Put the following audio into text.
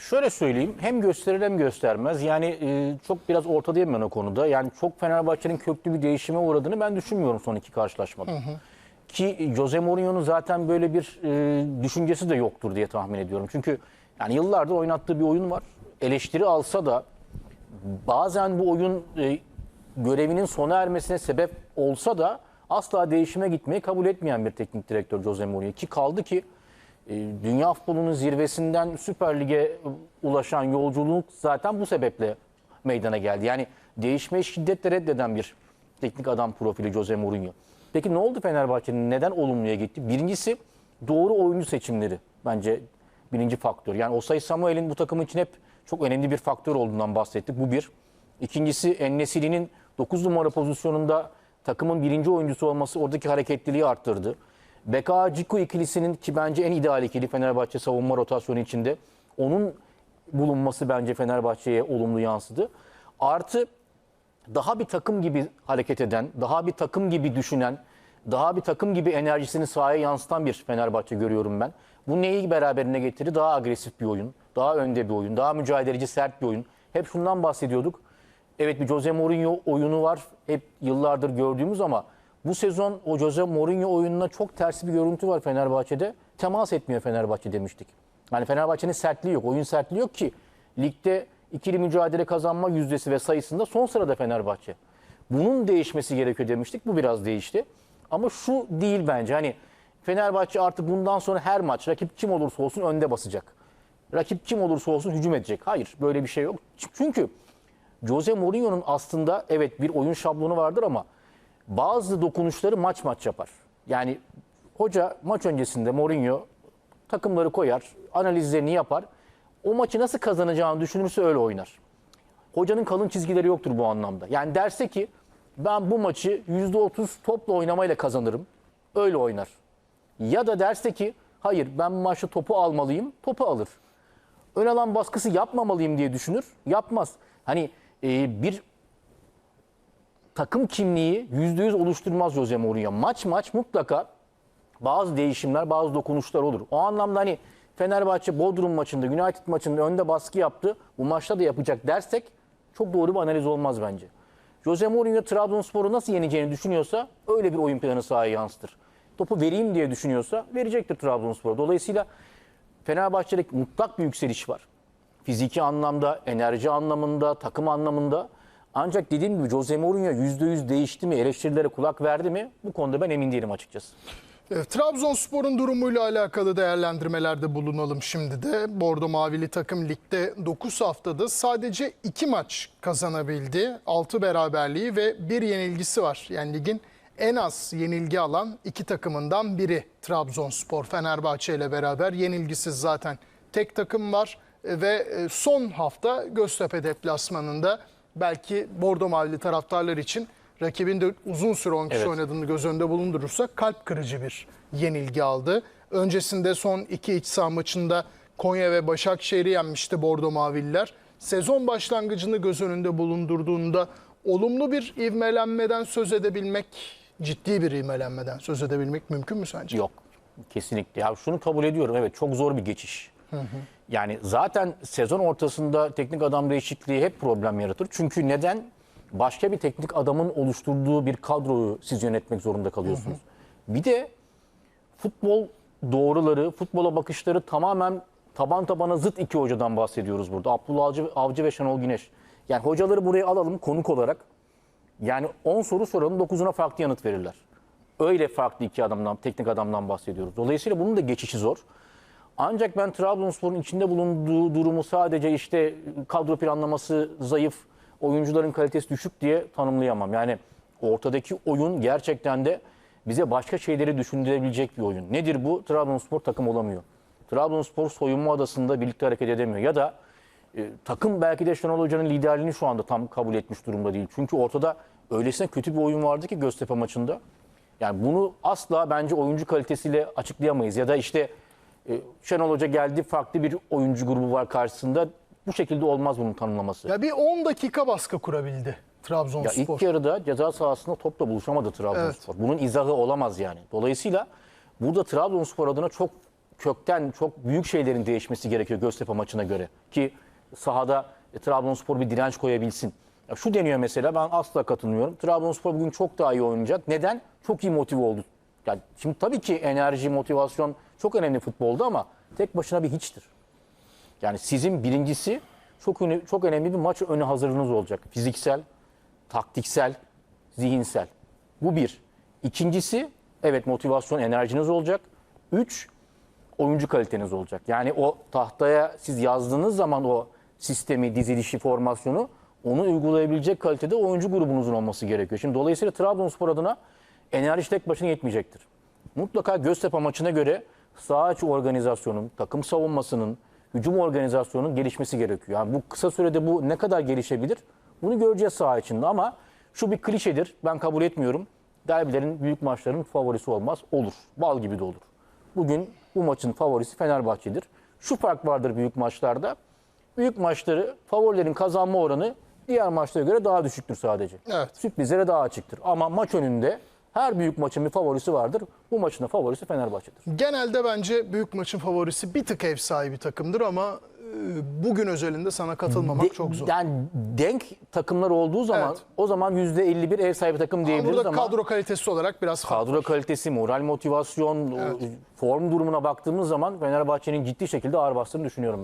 Şöyle söyleyeyim hem gösterir hem göstermez. Yani e, çok biraz ortadayım ben o konuda. Yani çok Fenerbahçe'nin köklü bir değişime uğradığını ben düşünmüyorum son iki karşılaşmada. Ki Jose Mourinho'nun zaten böyle bir e, düşüncesi de yoktur diye tahmin ediyorum. Çünkü yani yıllardır oynattığı bir oyun var. Eleştiri alsa da bazen bu oyun e, görevinin sona ermesine sebep olsa da asla değişime gitmeyi kabul etmeyen bir teknik direktör Jose Mourinho. Ki kaldı ki dünya futbolunun zirvesinden Süper Lig'e ulaşan yolculuk zaten bu sebeple meydana geldi. Yani değişmeyi şiddetle reddeden bir teknik adam profili Jose Mourinho. Peki ne oldu Fenerbahçe'nin? Neden olumluya gitti? Birincisi doğru oyuncu seçimleri bence birinci faktör. Yani Osay Samuel'in bu takım için hep çok önemli bir faktör olduğundan bahsettik. Bu bir. İkincisi Ennesiri'nin 9 numara pozisyonunda takımın birinci oyuncusu olması oradaki hareketliliği arttırdı. Beka Ciku ikilisinin ki bence en ideal ikili Fenerbahçe savunma rotasyonu içinde. Onun bulunması bence Fenerbahçe'ye olumlu yansıdı. Artı daha bir takım gibi hareket eden, daha bir takım gibi düşünen, daha bir takım gibi enerjisini sahaya yansıtan bir Fenerbahçe görüyorum ben. Bu neyi beraberine getirdi? Daha agresif bir oyun, daha önde bir oyun, daha mücadeleci, sert bir oyun. Hep şundan bahsediyorduk. Evet bir Jose Mourinho oyunu var. Hep yıllardır gördüğümüz ama bu sezon o Jose Mourinho oyununa çok tersi bir görüntü var Fenerbahçe'de. Temas etmiyor Fenerbahçe demiştik. Yani Fenerbahçe'nin sertliği yok, oyun sertliği yok ki. Ligde ikili mücadele kazanma yüzdesi ve sayısında son sırada Fenerbahçe. Bunun değişmesi gerekiyor demiştik. Bu biraz değişti. Ama şu değil bence. Hani Fenerbahçe artık bundan sonra her maç rakip kim olursa olsun önde basacak. Rakip kim olursa olsun hücum edecek. Hayır böyle bir şey yok. Çünkü Jose Mourinho'nun aslında evet bir oyun şablonu vardır ama bazı dokunuşları maç maç yapar. Yani hoca maç öncesinde Mourinho takımları koyar, analizlerini yapar. O maçı nasıl kazanacağını düşünürse öyle oynar. Hocanın kalın çizgileri yoktur bu anlamda. Yani derse ki ben bu maçı %30 topla oynamayla kazanırım. Öyle oynar. Ya da derse ki hayır ben maçta topu almalıyım. Topu alır. Ön alan baskısı yapmamalıyım diye düşünür. Yapmaz. Hani e, bir takım kimliği %100 oluşturmaz Jose Mourinho. Maç maç mutlaka bazı değişimler, bazı dokunuşlar olur. O anlamda hani Fenerbahçe Bodrum maçında, United maçında önde baskı yaptı. Bu maçta da yapacak dersek çok doğru bir analiz olmaz bence. Jose Mourinho Trabzonspor'u nasıl yeneceğini düşünüyorsa öyle bir oyun planı sahaya yansıtır. Topu vereyim diye düşünüyorsa verecektir Trabzonspor. Dolayısıyla Fenerbahçe'de mutlak bir yükseliş var. Fiziki anlamda, enerji anlamında, takım anlamında. Ancak dediğim gibi Jose Mourinho %100 değişti mi, eleştirilere kulak verdi mi? Bu konuda ben emin değilim açıkçası. Trabzonspor'un durumuyla alakalı değerlendirmelerde bulunalım şimdi de. Bordo Mavili takım ligde 9 haftada sadece 2 maç kazanabildi. 6 beraberliği ve 1 yenilgisi var. Yani ligin en az yenilgi alan iki takımından biri Trabzonspor. Fenerbahçe ile beraber yenilgisiz zaten tek takım var. Ve e, son hafta Göztepe deplasmanında belki Bordo Mavili taraftarlar için rakibin de uzun süre 10 kişi Evet. oynadığını göz önünde bulundurursak kalp kırıcı bir yenilgi aldı. Öncesinde son iki iç saha maçında Konya ve Başakşehir'i yenmişti Bordo Mavililer. Sezon başlangıcını göz önünde bulundurduğunda olumlu bir ivmelenmeden söz edebilmek, ciddi bir ivmelenmeden söz edebilmek mümkün mü sence? Yok. Kesinlikle. Ya şunu kabul ediyorum. Evet çok zor bir geçiş. Yani zaten sezon ortasında teknik adam değişikliği hep problem yaratır. Çünkü neden? Başka bir teknik adamın oluşturduğu bir kadroyu siz yönetmek zorunda kalıyorsunuz. Bir de futbol doğruları, futbola bakışları tamamen taban tabana zıt iki hocadan bahsediyoruz burada. Abdullah Avcı, Avcı ve Şenol Güneş. Yani hocaları buraya alalım konuk olarak. Yani 10 soru soralım 9'una farklı yanıt verirler. Öyle farklı iki adamdan, teknik adamdan bahsediyoruz. Dolayısıyla bunun da geçişi zor. Ancak ben Trabzonspor'un içinde bulunduğu durumu sadece işte kadro planlaması zayıf, oyuncuların kalitesi düşük diye tanımlayamam. Yani ortadaki oyun gerçekten de bize başka şeyleri düşündürebilecek bir oyun. Nedir bu? Trabzonspor takım olamıyor. Trabzonspor soyunma adasında birlikte hareket edemiyor. Ya da e, takım belki de Şenol Hoca'nın liderliğini şu anda tam kabul etmiş durumda değil. Çünkü ortada öylesine kötü bir oyun vardı ki Göztepe maçında. Yani bunu asla bence oyuncu kalitesiyle açıklayamayız. Ya da işte e, Şenol Hoca geldi farklı bir oyuncu grubu var karşısında. Bu şekilde olmaz bunun tanımlaması. Ya, Ya bir 10 dakika baskı kurabildi Trabzonspor. ilk yarıda ceza sahasında topla buluşamadı Trabzonspor. Bunun izahı olamaz yani. Dolayısıyla burada Trabzonspor adına çok kökten çok büyük şeylerin değişmesi gerekiyor Göztepe maçına göre. Ki sahada e, Trabzonspor bir direnç koyabilsin. Ya şu deniyor mesela ben asla katılmıyorum. Trabzonspor bugün çok daha iyi oynayacak. Neden? Çok iyi motive oldu. Yani şimdi tabii ki enerji, motivasyon çok önemli futbolda ama tek başına bir hiçtir. Yani sizin birincisi çok öne- çok önemli bir maç önü hazırlığınız olacak. Fiziksel, taktiksel, zihinsel. Bu bir. İkincisi evet motivasyon enerjiniz olacak. Üç, oyuncu kaliteniz olacak. Yani o tahtaya siz yazdığınız zaman o sistemi, dizilişi, formasyonu onu uygulayabilecek kalitede oyuncu grubunuzun olması gerekiyor. Şimdi dolayısıyla Trabzonspor adına enerji tek başına yetmeyecektir. Mutlaka Göztepe maçına göre saha içi organizasyonun, takım savunmasının, hücum organizasyonunun gelişmesi gerekiyor. Yani bu kısa sürede bu ne kadar gelişebilir? Bunu göreceğiz saha içinde ama şu bir klişedir. Ben kabul etmiyorum. Derbilerin, büyük maçların favorisi olmaz. Olur. Bal gibi de olur. Bugün bu maçın favorisi Fenerbahçe'dir. Şu fark vardır büyük maçlarda. Büyük maçları favorilerin kazanma oranı diğer maçlara göre daha düşüktür sadece. Evet. Sürprizlere daha açıktır. Ama maç önünde her büyük maçın bir favorisi vardır. Bu maçın da favorisi Fenerbahçe'dir. Genelde bence büyük maçın favorisi bir tık ev sahibi takımdır ama e, bugün özelinde sana katılmamak De- çok zor. Yani denk takımlar olduğu zaman Evet. o zaman %51 ev sahibi takım Ama diyebiliriz burada ama kadro kalitesi olarak biraz kadro kalitesi, moral motivasyon, o form durumuna baktığımız zaman Fenerbahçe'nin ciddi şekilde ağır bastığını düşünüyorum.